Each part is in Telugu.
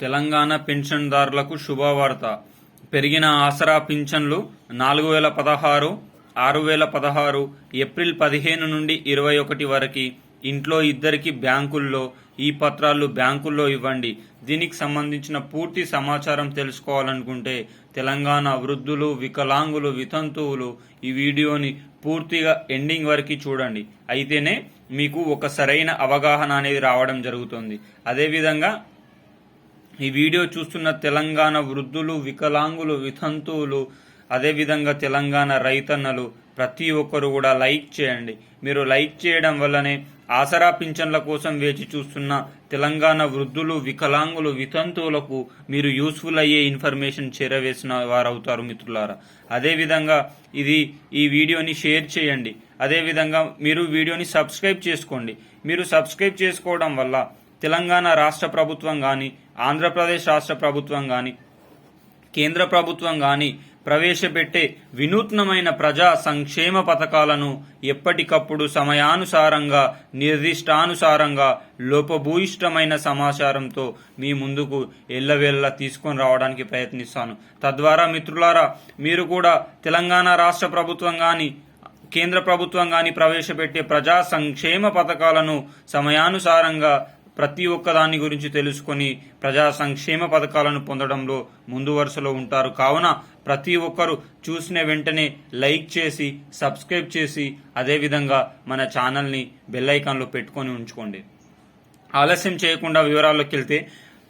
తెలంగాణ పెన్షన్దారులకు శుభవార్త. పెరిగిన ఆసరా పింఛన్లు నాలుగు వేల పదహారు ఆరు వేల పదహారు ఏప్రిల్ పదిహేను నుండి ఇరవై ఒకటి వరకు. ఇంట్లో ఇద్దరికి బ్యాంకుల్లో ఈ పత్రాలు బ్యాంకుల్లో ఇవ్వండి. దీనికి సంబంధించిన పూర్తి సమాచారం తెలుసుకోవాలనుకుంటే తెలంగాణ వృద్ధులు వికలాంగులు వితంతువులు ఈ వీడియోని పూర్తిగా ఎండింగ్ వరకు చూడండి. అయితేనే మీకు ఒక సరైన అవగాహన అనేది రావడం జరుగుతుంది. అదేవిధంగా ఈ వీడియో చూస్తున్న తెలంగాణ వృద్ధులు వికలాంగులు వితంతువులు అదేవిధంగా తెలంగాణ రైతన్నలు ప్రతి ఒక్కరు కూడా లైక్ చేయండి. మీరు లైక్ చేయడం వల్లనే ఆసరా పింఛన్ల కోసం వేచి చూస్తున్న తెలంగాణ వృద్ధులు వికలాంగులు వితంతువులకు మీరు యూస్ఫుల్ అయ్యే ఇన్ఫర్మేషన్ చేరవేసిన వారవుతారు మిత్రులారా. అదేవిధంగా ఇది ఈ వీడియోని షేర్ చేయండి. అదేవిధంగా మీరు వీడియోని సబ్స్క్రైబ్ చేసుకోండి. మీరు సబ్స్క్రైబ్ చేసుకోవడం వల్ల తెలంగాణ రాష్ట్ర ప్రభుత్వం కానీ ఆంధ్రప్రదేశ్ రాష్ట్ర ప్రభుత్వం కానీ కేంద్ర ప్రభుత్వం కానీ ప్రవేశపెట్టే వినూత్నమైన ప్రజా సంక్షేమ పథకాలను ఎప్పటికప్పుడు సమయానుసారంగా నిర్దిష్టానుసారంగా లోపభూయిష్టమైన సమాచారంతో మీ ముందుకు ఎల్లవేళ్ళ తీసుకొని రావడానికి ప్రయత్నిస్తాను. తద్వారా మిత్రులారా మీరు కూడా తెలంగాణ రాష్ట్ర ప్రభుత్వం కానీ కేంద్ర ప్రభుత్వం కానీ ప్రవేశపెట్టే ప్రజా సంక్షేమ పథకాలను సమయానుసారంగా ప్రతి ఒక్కదాని గురించి తెలుసుకొని ప్రజా సంక్షేమ పథకాలను పొందడంలో ముందు వరుసలో ఉంటారు. కావున ప్రతి ఒక్కరు చూసిన వెంటనే లైక్ చేసి సబ్స్క్రైబ్ చేసి అదేవిధంగా మన ఛానల్ని బెల్ ఐకాన్లో పెట్టుకొని ఉంచుకోండి. ఆలస్యం చేయకుండా వివరాల్లోకి వెళ్తే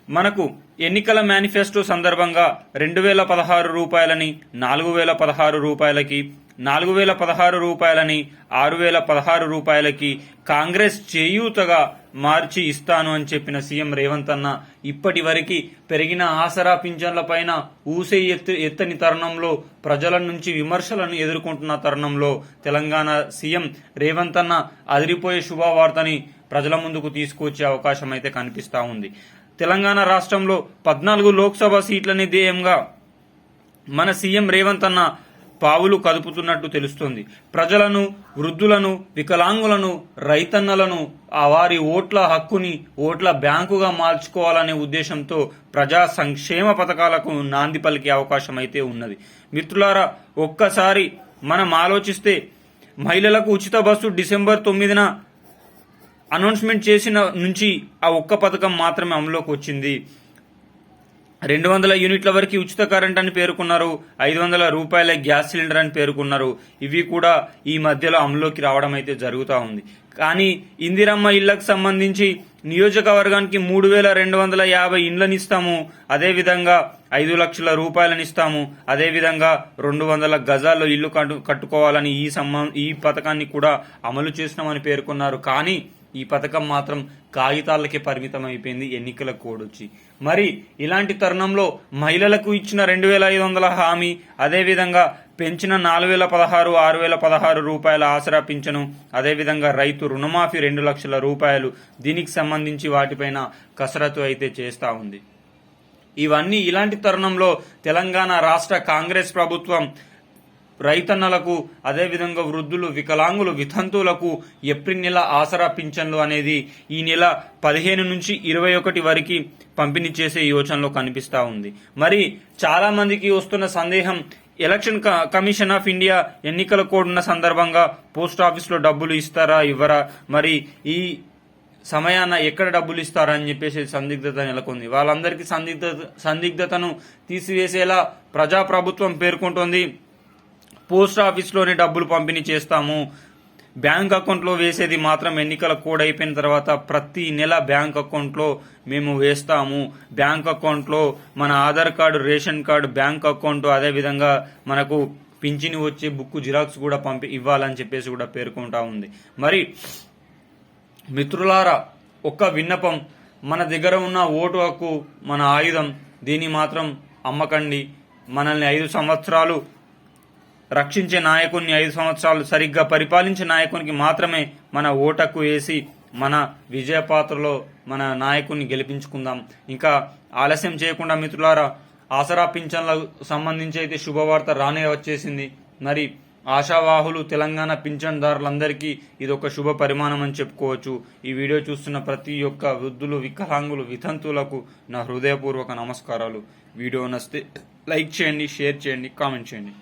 మనకు ఎన్నికల మేనిఫెస్టో సందర్భంగా రెండు వేల పదహారు రూపాయలని నాలుగు వేల పదహారు రూపాయలకి నాలుగు వేల పదహారు రూపాయలని ఆరు వేల పదహారు రూపాయలకి కాంగ్రెస్ చేయూతగా మార్చి ఇస్తాను అని చెప్పిన సీఎం రేవంత్ అన్న ఇప్పటి వరకు పెరిగిన ఆసరా పింఛన్ల పైన ఊసే ఎత్తు ఎత్తని తరుణంలో ప్రజల నుంచి విమర్శలను ఎదుర్కొంటున్న తరుణంలో తెలంగాణ సీఎం రేవంత్ అన్న అదిరిపోయే శుభవార్తని ప్రజల ముందుకు తీసుకొచ్చే అవకాశం అయితే కనిపిస్తా ఉంది. తెలంగాణ రాష్ట్రంలో పద్నాలుగు లోక్సభ సీట్లని ధ్యేయంగా మన సీఎం రేవంత్ అన్న పావులు కదుపుతున్నట్టు తెలుస్తుంది. ప్రజలను వృద్ధులను వికలాంగులను రైతన్నలను ఆ వారి ఓట్ల హక్కుని ఓట్ల బ్యాంకుగా మార్చుకోవాలనే ఉద్దేశంతో ప్రజా సంక్షేమ పథకాలకు నాంది పలికే అవకాశం అయితే ఉన్నది. మిత్రులారా ఒక్కసారి మనం ఆలోచిస్తే మహిళలకు ఉచిత బస్సు డిసెంబర్ తొమ్మిదిన అనౌన్స్మెంట్ చేసిన నుంచి ఆ ఒక్క పథకం మాత్రమే అమలులోకి వచ్చింది. రెండు వందల యూనిట్ల వరకు ఉచిత కరెంట్ అని పేర్కొన్నారు. ఐదు వందల రూపాయల గ్యాస్ సిలిండర్ అని పేర్కొన్నారు. ఇవి కూడా ఈ మధ్యలో అమలులోకి రావడం అయితే జరుగుతూ ఉంది. కానీ ఇందిరమ్మ ఇళ్ళకు సంబంధించి నియోజకవర్గానికి మూడు వేల రెండు వందల యాభై ఇండ్లను ఇస్తాము అదేవిధంగా ఐదు లక్షల రూపాయలను ఇస్తాము అదేవిధంగా రెండు వందల గజాల్లో ఇల్లు కట్టు కట్టుకోవాలని ఈ సంబం ఈ పథకాన్ని కూడా అమలు చేసినామని పేర్కొన్నారు. కానీ ఈ పథకం మాత్రం కాగితాలకే పరిమితం అయిపోయింది ఎన్నికల కోడ్ వచ్చి మరి ఇలాంటి తరుణంలో మహిళలకు ఇచ్చిన రెండు వేల ఐదు వందల హామీ అదేవిధంగా పెంచిన నాలుగు వేల పదహారు ఆరు వేల పదహారు రూపాయల ఆసరా పింఛను అదేవిధంగా రైతు రుణమాఫీ రెండు లక్షల రూపాయలు దీనికి సంబంధించి వాటిపైన కసరత్తు అయితే చేస్తూ ఉంది. ఇవన్నీ ఇలాంటి తరుణంలో తెలంగాణ రాష్ట్ర కాంగ్రెస్ ప్రభుత్వం రైతన్నలకు అదేవిధంగా వృద్ధులు వికలాంగులు వితంతువులకు ఏప్రిల్ నెల ఆసరా పింఛన్లు అనేది ఈ నెల పదిహేను నుంచి ఇరవై ఒకటి వరకు పంపిణీ చేసే యోచనలో కనిపిస్తా ఉంది. మరి చాలా మందికి వస్తున్న సందేహం ఎలక్షన్ క- కమిషన్ ఆఫ్ ఇండియా ఎన్నికల కోడ్ ఉన్న సందర్భంగా పోస్ట్ ఆఫీస్లో డబ్బులు ఇస్తారా ఇవ్వరా? మరి ఈ సమయాన ఎక్కడ డబ్బులు ఇస్తారా అని చెప్పేసి సందిగ్ధత నెలకొంది. వాళ్ళందరికీ సందిగ్ధత సందిగ్ధతను తీసివేసేలా ప్రజాప్రభుత్వం పేర్కొంటోంది. పోస్ట్ ఆఫీస్లోనే డబ్బులు పంపిణీ చేస్తాము. బ్యాంక్ అకౌంట్లో వేసేది మాత్రం ఎన్నికల కోడ్ అయిపోయిన తర్వాత ప్రతి నెల బ్యాంక్ అకౌంట్లో మేము వేస్తాము. బ్యాంక్ అకౌంట్లో మన Aadhaar card ration card bank account అదేవిధంగా మనకు పింఛని వచ్చే బుక్ జిరాక్స్ కూడా పంపి ఇవ్వాలని చెప్పేసి కూడా పేర్కొంటా ఉంది. మరి మిత్రులారా ఒక్క విన్నపం. మన దగ్గర ఉన్న ఓటు హక్కు మన ఆయుధం దీన్ని మాత్రం అమ్మకండి. మనల్ని ఐదు సంవత్సరాలు రక్షించే నాయకుడిని ఐదు సంవత్సరాలు సరిగ్గా పరిపాలించే నాయకునికి మాత్రమే మన ఓటకు వేసి మన విజయపాత్రలో మన నాయకుడిని గెలిపించుకుందాం. ఇంకా ఆలస్యం చేయకుండా మిత్రులారా ఆసరా పింఛన్లకు సంబంధించి అయితే శుభవార్త రానే వచ్చేసింది. మరి ఆశావాహులు తెలంగాణ పింఛన్దారులందరికీ ఇది ఒక శుభ పరిమాణం అని చెప్పుకోవచ్చు. ఈ వీడియో చూస్తున్న ప్రతి ఒక్క వృద్ధులు వికలాంగులు వితంతులకు నా హృదయపూర్వక నమస్కారాలు. వీడియో నస్తే లైక్ చేయండి షేర్ చేయండి కామెంట్ చేయండి.